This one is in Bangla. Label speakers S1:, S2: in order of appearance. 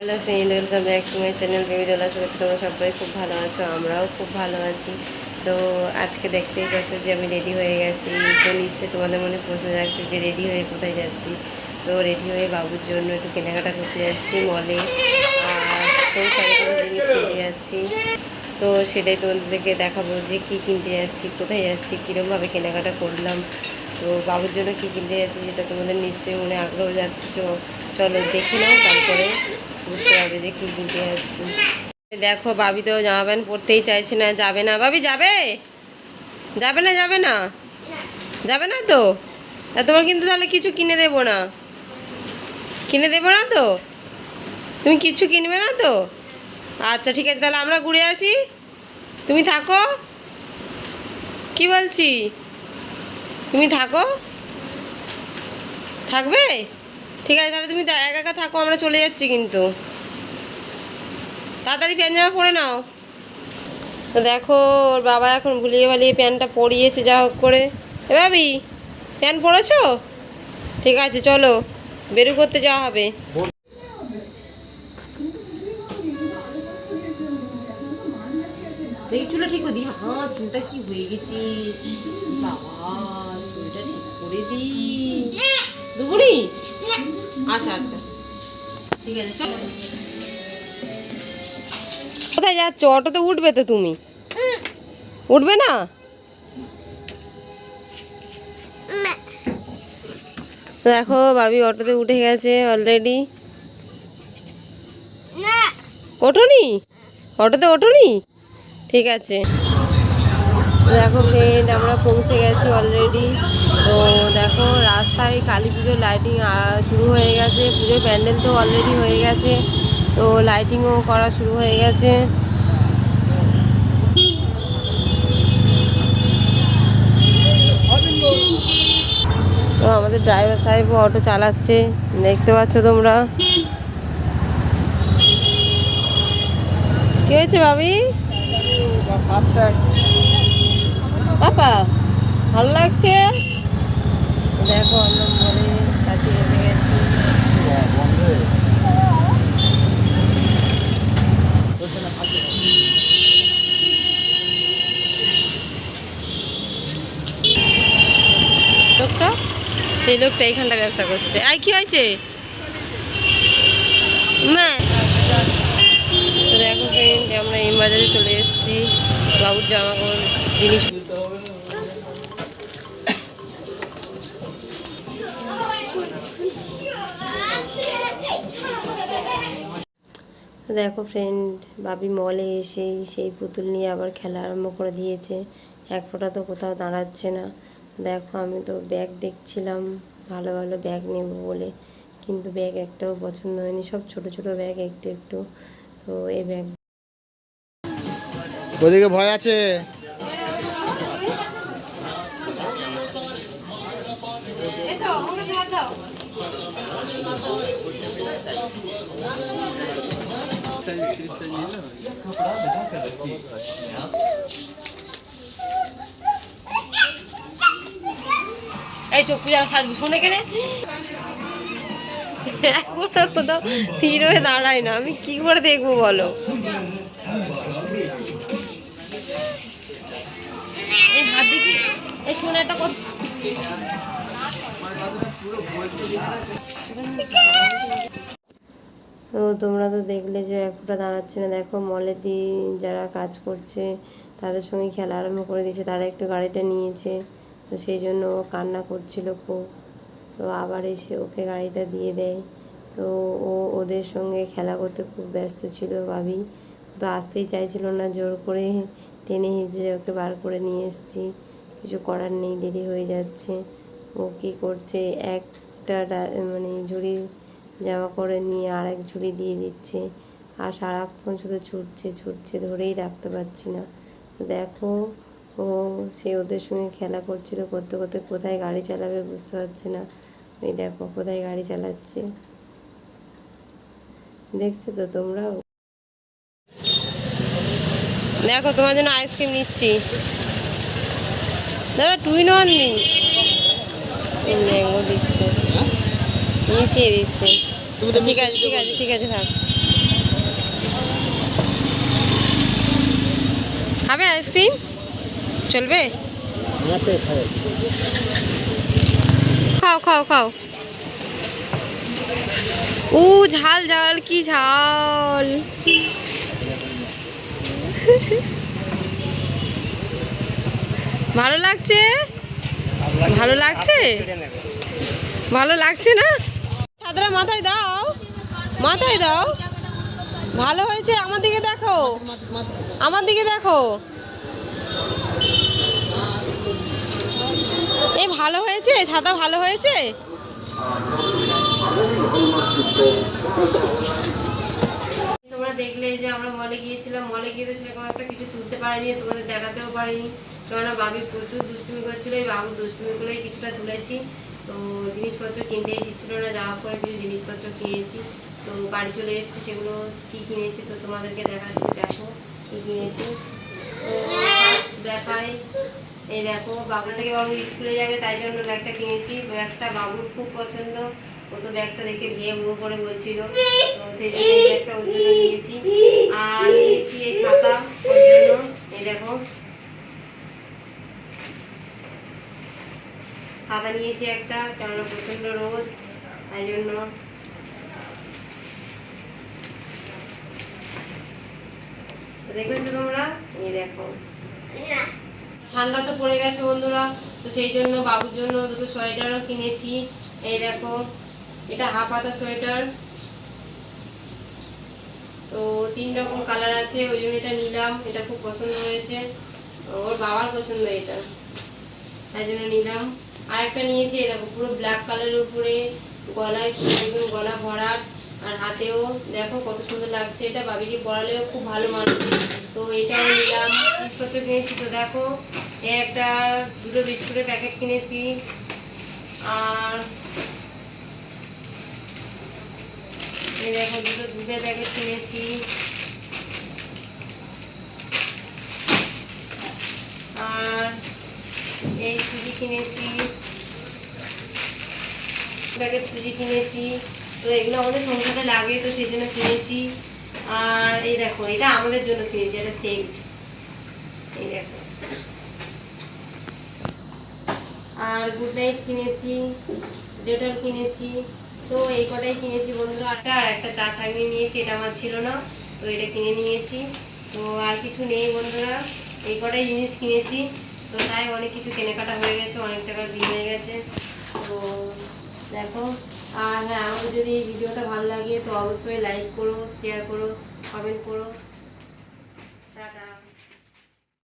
S1: Hello friend welcome back to my channel baby Dola আশা তোমরা সবাই খুব ভালো আছো, আমরাও খুব ভালো আছি। তো আজকে দেখতেই পাচ্ছ যে আমি রেডি হয়ে গেছি। তো নিশ্চয়ই তোমাদের মনে প্রশ্ন যাচ্ছে যে রেডি হয়ে কোথায় যাচ্ছি। তো রেডি হয়ে বাবুর জন্য একটু কেনাকাটা করতে যাচ্ছি মলে আর কোনো জিনিস কিনতে যাচ্ছি। তো সেটাই তোমাদেরকে দেখাবো যে কী কিনতে যাচ্ছি, কোথায় যাচ্ছি কীরকমভাবে কেনাকাটা করলাম। তো বাবুর জন্য কী কিনতে যাচ্ছি সেটা তোমাদের নিশ্চয়ই মনে আগ্রহ যাচ্ছে চলো দেখে নাও, তারপরে বুঝতে পারবে যে কী কিনতে যাচ্ছি। দেখো, বাবি তো জামা প্যান্ট পরতেই চাইছে না, যাবে না। বাবি, যাবে? যাবে না যাবে না? যাবে না তা তোমার কিন্তু তাহলে কিছু কিনে দেবো না। কিনে দেবো না তো? তুমি কিছু কিনবে না তো? আচ্ছা ঠিক আছে, তাহলে আমরা ঘুরে আসি। তুমি থাকো। কি বলছি? তুমি থাকো। থাকবে? ঠিক আছে, তাহলে তুমি একা একা থাকো, আমরা চলে যাচ্ছি কিন্তু। তাড়াতাড়ি প্যান্ট জামা পরে নাও। তো দেখো, ওর বাবা এখন ভুলিয়ে ভালিয়ে প্যান্টটা পরিয়েছে, যা হোক করে। এ ভাবি, প্যান্ট পরেছো? ঠিক আছে, চলো, বেরু করতে যাওয়া হবে। দুপুরি আচ্ছা আচ্ছা। কোথায় যাচ্ছ? অটোতে উঠবে তো তুমি? উঠবে না? দেখো, ভাবি অটোতে উঠে গেছে অলরেডি ওঠোনি? অটোতে ওঠোনি? ঠিক আছে। দেখো ফ্রেন্ড আমরা পৌঁছে গেছি অলরেডি তো দেখো রাস্তায় কালী পুজোর লাইটিং শুরু হয়ে গেছে। পুজোর প্যান্ডেল তো অলরেডি হয়ে গেছে। তো লাইটিংও করা শুরু হয়ে গেছে। তো আমাদের ড্রাইভার সাহেব অটো চালাচ্ছে। দেখতে পাচ্ছ তোমরা। কি হয়েছে ভাবি? পাপা ভালো লাগছে? দেখো আমরা মলে কাছে গেছি। লোকটা? সেই লোকটা এইখানটা ব্যবসা করছে। আই, কি হয়েছে? তো দেখো ফ্রেন্ড আমরা এই বাজারে চলে এসেছি। বাবুর জামা কাপড় জিনিস দেখো ফ্রেন্ড বাবি মলে এসেই সেই পুতুল নিয়ে আবার খেলা আরম্ভ করে দিয়েছে। এক ফোঁটা তো কোথাও দাঁড়াচ্ছে না। দেখো আমি তো ব্যাগ দেখছিলাম ভালো ভালো ব্যাগ নেব বলে। কিন্তু ব্যাগ একটাও পছন্দ হয়নি সব ছোট ছোট ব্যাগ একটু একটু। তো এই ব্যাগ
S2: ওদিকে ভয় আছে?
S1: এই চোখ পূজা সাজবি শোনে কেনে এখনও কোথাও স্থির হয়ে দাঁড়ায় না, আমি কি করে দেখব বলো? এই হাত এই শোনে একটা কথা। তো তোমরা তো দেখলে যে একটা দাঁড়াচ্ছে না। দেখো মলে দি যারা কাজ করছে, তাদের সঙ্গে খেলা আরম্ভ করে দিয়েছে। তারা একটু গাড়িটা নিয়েছে, তো সেই জন্য ও কান্না করছিল খুব। তো আবার এসে ওকে গাড়িটা দিয়ে দেয়। তো ও ওদের সঙ্গে খেলা করতে খুব ব্যস্ত ছিল ভাবি। তো আসতেই চাইছিল না জোর করে টেনে হিঁচড়ে ওকে বার করে নিয়ে এসেছি। কিছু করার নেই, দেরি হয়ে যাচ্ছে। ও কী করছে? একটা মানে ঝুড়ি জামা করে নিয়ে আর এক ঝুড়ি দিয়ে দিচ্ছে। আর সারাক্ষণ শুধু ছুটছে ছুটছে ধরেই রাখতে পারছি না। দেখো, ও, সে ওদের সঙ্গে খেলা করছিল করতে করতে কোথায় গাড়ি চালাবে বুঝতে পারছে না। ওই দেখো কোথায় গাড়ি চালাচ্ছে। দেখছ তো তোমরাও? দেখো তোমার জন্য আইসক্রিম নিচ্ছি। দাদা টুই দিন ম্যাঙ্গো দিচ্ছে। মিশিয়ে দিচ্ছে। ঠিক আছে। ঠিক আছে ঠিক আছে থাক। খাবে আইসক্রিম? চলবে? খাও খাও খাও। ও ঝাল ঝাল কি ঝাল। ভালো লাগছে? ভালো লাগছে? ভালো লাগছে না? ছাদরা মাথায় দাও। মাথায় দাও। ভালো হয়েছে, আমার দিকে দেখো। আমার দিকে দেখো। এ, ভালো হয়েছে? ছাতা ভালো হয়েছে? তোমরা দেখলে যে আমরা মলে গিয়েছিলাম। মলে গিয়ে তো সেরকম একটা কিছু তুলতে পারিনি, তোমাদের দেখাতেও পারিনি। কেননা বাবি প্রচুর দুষ্টুমি করেছিল, এই বাবুর দুষ্টুমিগুলোই কিছুটা তুলেছি। তো জিনিসপত্র কিনতেই দিচ্ছিল না, যাওয়ার পরে কিছু জিনিসপত্র কিনেছি। তো বাড়ি চলে এসেছি, সেগুলো কি কিনেছি তো তোমাদেরকে দেখাচ্ছি, দেখো কি কিনেছি। তো দেখাই এই দেখো বাবু থেকে বাবু স্কুলে যাবে, তাই জন্য ব্যাগটা কিনেছি। ব্যাগটা বাবুর খুব পছন্দ, ও তো ব্যাগটা দেখে বিয়ে বউ করে বলছিল। তো সেই জন্য ব্যাগটা ওর জন্য নিয়েছি। আর নিয়েছি এই ছাতা, ওর জন্য এই দেখো ছাতা নিয়েছি একটা কেননা প্রচণ্ড রোদ তাই জন্য। তো দেখেছ তোমরা? এই দেখো। ঠান্ডা তো পড়ে গেছে বন্ধুরা তো সেই জন্য বাবুর জন্য দুটো সোয়েটারও কিনেছি। এই দেখো এটা হাফ হাতা সোয়েটার। তো তিন রকম কালার আছে ওই জন্য এটা নিলাম এটা খুব পছন্দ হয়েছে। ওর বাবার পছন্দ এটা। তাই জন্য নিলাম। আর একটা নিয়েছি দেখো, পুরো ব্ল্যাক কালারের উপরে গলায় একদম গলা ভরাট, আর হাতেও দেখো কত সুন্দর লাগছে। এটা বাবিকে পরালেও খুব ভালো মানবে। তো এটাও নিলাম, জিনিসপত্র কিনেছি তো দেখো। একটা দুটো বিস্কুটের প্যাকেট কিনেছি। আর দেখো, দুটো দুধের প্যাকেট কিনেছি। আর কিনেছি প্যাকেট সুজি কিনেছি। তো এগুলো আমাদের সংসারে লাগে, তো সেই জন্য কিনেছি। আর এই দেখো, এটা আমাদের জন্য কিনেছি, এটা সেম এই দেখো। আর গুড নাইট কিনেছি ডেটল কিনেছি। তো এই কটাই কিনেছি বন্ধুরা। আটটা আর একটা চা ছাগনি নিয়েছি, এটা আমার ছিল না, তো এটা কিনে নিয়েছি। তো আর কিছু নেই বন্ধুরা। এই কটাই জিনিস কিনেছি। তো তাই অনেক কিছু কেনাকাটা হয়ে গেছে, অনেক টাকার বিল হয়ে গেছে। তো দেখো, আর হ্যাঁ আমাদের যদি এই ভিডিওটা ভালো লাগে, তো অবশ্যই লাইক করো শেয়ার করো কমেন্ট করো।